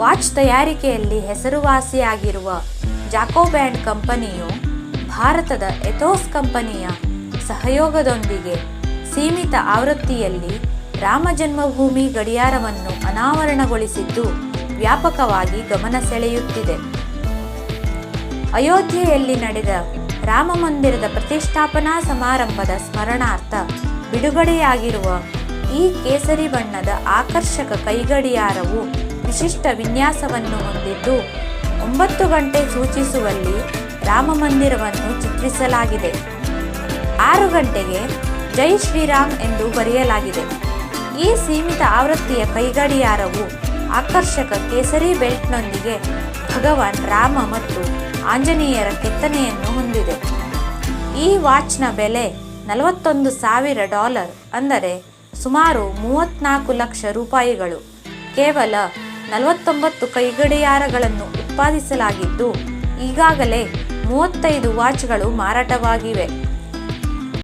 Watch ತಯಾರಿಕೆಯಲ್ಲಿ ಹೆಸರುವಾಸಿಯಾಗಿರುವ ಜಾಕೋಬ್ಯಾಂಡ್ ಕಂಪನಿಯು ಭಾರತದ ಎಥೋಸ್ ಕಂಪನಿಯ ಸಹಯೋಗದೊಂದಿಗೆ ಸೀಮಿತ ಆವೃತ್ತಿಯಲ್ಲಿ ರಾಮ ಜನ್ಮಭೂಮಿ ಗಡಿಯಾರವನ್ನು ಅನಾವರಣಗೊಳಿಸಿದ್ದು ವ್ಯಾಪಕವಾಗಿ ಗಮನ ಸೆಳೆಯುತ್ತಿದೆ. ಅಯೋಧ್ಯೆಯಲ್ಲಿ ನಡೆದ ರಾಮ ಮಂದಿರದ ಪ್ರತಿಷ್ಠಾಪನಾ ಸಮಾರಂಭದ ಸ್ಮರಣಾರ್ಥ ಬಿಡುಗಡೆಯಾಗಿರುವ ಈ ಕೇಸರಿ ಬಣ್ಣದ ಆಕರ್ಷಕ ಕೈಗಡಿಯಾರವು ವಿಶಿಷ್ಟ ವಿನ್ಯಾಸವನ್ನು ಹೊಂದಿದ್ದು, ಒಂಬತ್ತು ಗಂಟೆ ಸೂಚಿಸುವಲ್ಲಿ ರಾಮ ಮಂದಿರವನ್ನು ಚಿತ್ರಿಸಲಾಗಿದೆ. ಆರು ಗಂಟೆಗೆ ಜೈ ಶ್ರೀರಾಮ್ ಎಂದು ಬರೆಯಲಾಗಿದೆ. ಈ ಸೀಮಿತ ಆವೃತ್ತಿಯ ಕೈಗಡಿಯಾರವು ಆಕರ್ಷಕ ಕೇಸರಿ ಬೆಲ್ಟ್ನೊಂದಿಗೆ ಭಗವಾನ್ ರಾಮ ಮತ್ತು ಆಂಜನೇಯರ ಕೆತ್ತನೆಯನ್ನು ಹೊಂದಿದೆ. ಈ ವಾಚ್ನ ಬೆಲೆ ನಲವತ್ತೊಂದು ಸಾವಿರ ಡಾಲರ್ ಅಂದರೆ ಸುಮಾರು ಮೂವತ್ತ್ನಾಲ್ಕು ಲಕ್ಷ ರೂಪಾಯಿಗಳು. ಕೇವಲ ನಲವತ್ತೊಂಬತ್ತು ಕೈಗಡಿಯಾರಗಳನ್ನು ಉತ್ಪಾದಿಸಲಾಗಿದ್ದು ಈಗಾಗಲೇ ಮೂವತ್ತೈದು ವಾಚ್ಗಳು ಮಾರಾಟವಾಗಿವೆ.